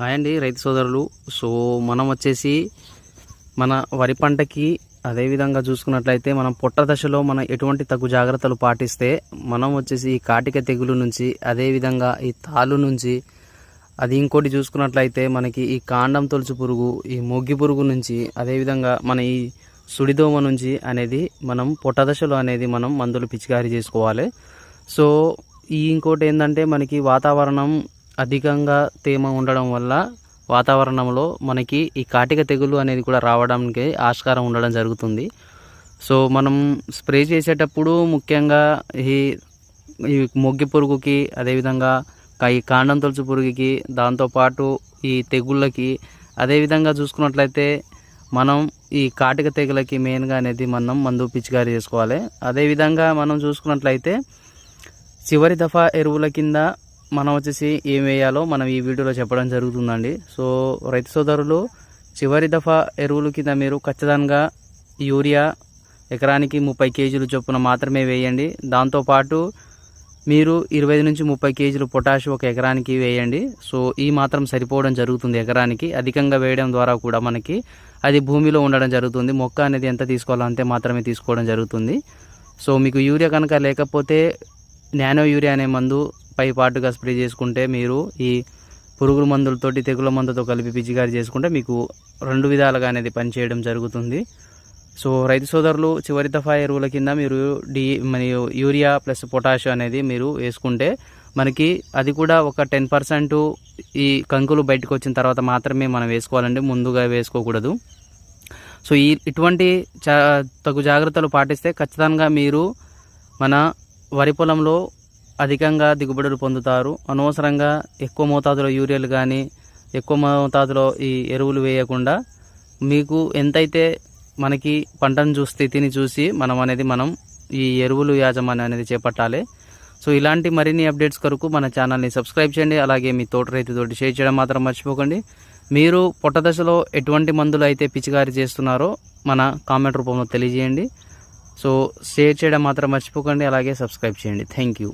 Hi అండి రైతు సోదరులు. సో మనం వచ్చేసి మన వరి పంటకి అదేవిధంగా చూసుకున్నట్లయితే మనం పొట్ట దశలో మనం ఎటువంటి తగు జాగ్రత్తలు పాటిస్తే మనం వచ్చేసి ఈ కాటిక తెగులు నుంచి అదేవిధంగా ఈ తాలు నుంచి అది ఇంకోటి చూసుకున్నట్లయితే మనకి ఈ కాండం తొలుచు పురుగు ఈ మొగ్గి పురుగు నుంచి అదేవిధంగా మన ఈ సుడిదోమ నుంచి అనేది మనం పొట్ట దశలో అనేది మనం మందులు పిచికారీ చేసుకోవాలి. సో ఈ ఇంకోటి ఏంటంటే మనకి వాతావరణం అధికంగా తేమ ఉండడం వల్ల వాతావరణంలో మనకి ఈ కాటిక తెగులు అనేది కూడా రావడానికి ఆస్కారం ఉండడం జరుగుతుంది. సో మనం స్ప్రే చేసేటప్పుడు ముఖ్యంగా ఈ ఈ మొగ్గి పురుగుకి అదేవిధంగా ఈ కాండం తొలుచు పురుగుకి దాంతోపాటు ఈ తెగుళ్ళకి అదేవిధంగా చూసుకున్నట్లయితే మనం ఈ కాటిక తెగులకి మెయిన్గా అనేది మనం మందు పిచికారీ చేసుకోవాలి. అదేవిధంగా మనం చూసుకున్నట్లయితే చివరి దఫా ఎరువుల కింద మనం వచ్చేసి ఏం వేయాలో మనం ఈ వీడియోలో చెప్పడం జరుగుతుందండి. సో రైతు సోదరులు చివరి దఫా ఎరువుల కింద మీరు ఖచ్చితంగా యూరియా ఎకరానికి ముప్పై కేజీలు చొప్పున మాత్రమే వేయండి. దాంతోపాటు మీరు ఇరవై నుంచి ముప్పై కేజీలు పొటాష్ ఒక ఎకరానికి వేయండి. సో ఈ మాత్రం సరిపోవడం జరుగుతుంది ఎకరానికి. అధికంగా వేయడం ద్వారా కూడా మనకి అది భూమిలో ఉండడం జరుగుతుంది. మొక్క అనేది ఎంత తీసుకోవాలో అంతే మాత్రమే తీసుకోవడం జరుగుతుంది. సో మీకు యూరియా కనుక లేకపోతే నానో యూరియా అనే మందు పై పాటుగా స్ప్రే చేసుకుంటే మీరు ఈ పురుగుల మందులతోటి తెగుల మందుతో కలిపి పిచికారి చేసుకుంటే మీకు రెండు విధాలుగా అనేది పనిచేయడం జరుగుతుంది. సో రైతు సోదరులు చివరి దఫా ఎరువుల కింద మీరు డి మరియు యూరియా ప్లస్ పొటాష్ అనేది మీరు వేసుకుంటే మనకి అది కూడా ఒక టెన్ పర్సెంట్ ఈ కంకులు బయటకు వచ్చిన తర్వాత మాత్రమే మనం వేసుకోవాలండి. ముందుగా వేసుకోకూడదు. సో ఈ ఇటువంటి చా తగు జాగ్రత్తలు పాటిస్తే ఖచ్చితంగా మీరు మన వరి పొలంలో అధికంగా దిగుబడులు పొందుతారు. అనవసరంగా ఎక్కువ మోతాదులో యూరియాలు కానీ ఎక్కువ మోతాదులో ఈ ఎరువులు వేయకుండా మీకు ఎంతైతే మనకి పంటను చూ స్థితిని చూసి మనం అనేది మనం ఈ ఎరువులు యాజమాన్యం అనేది చేపట్టాలి. సో ఇలాంటి మరిన్ని అప్డేట్స్ కొరకు మన ఛానల్ని సబ్స్క్రైబ్ చేయండి. అలాగే మీ తోట రైతుతోటి షేర్ చేయడం మాత్రం మర్చిపోకండి. మీరు పొట్ట దశలో ఎటువంటి మందులు అయితే పిచికారీ చేస్తున్నారో మన కామెంట్ రూపంలో తెలియజేయండి. సో షేర్ చేయడం మాత్రం మర్చిపోకండి. అలాగే సబ్స్క్రైబ్ చేయండి. Thank you.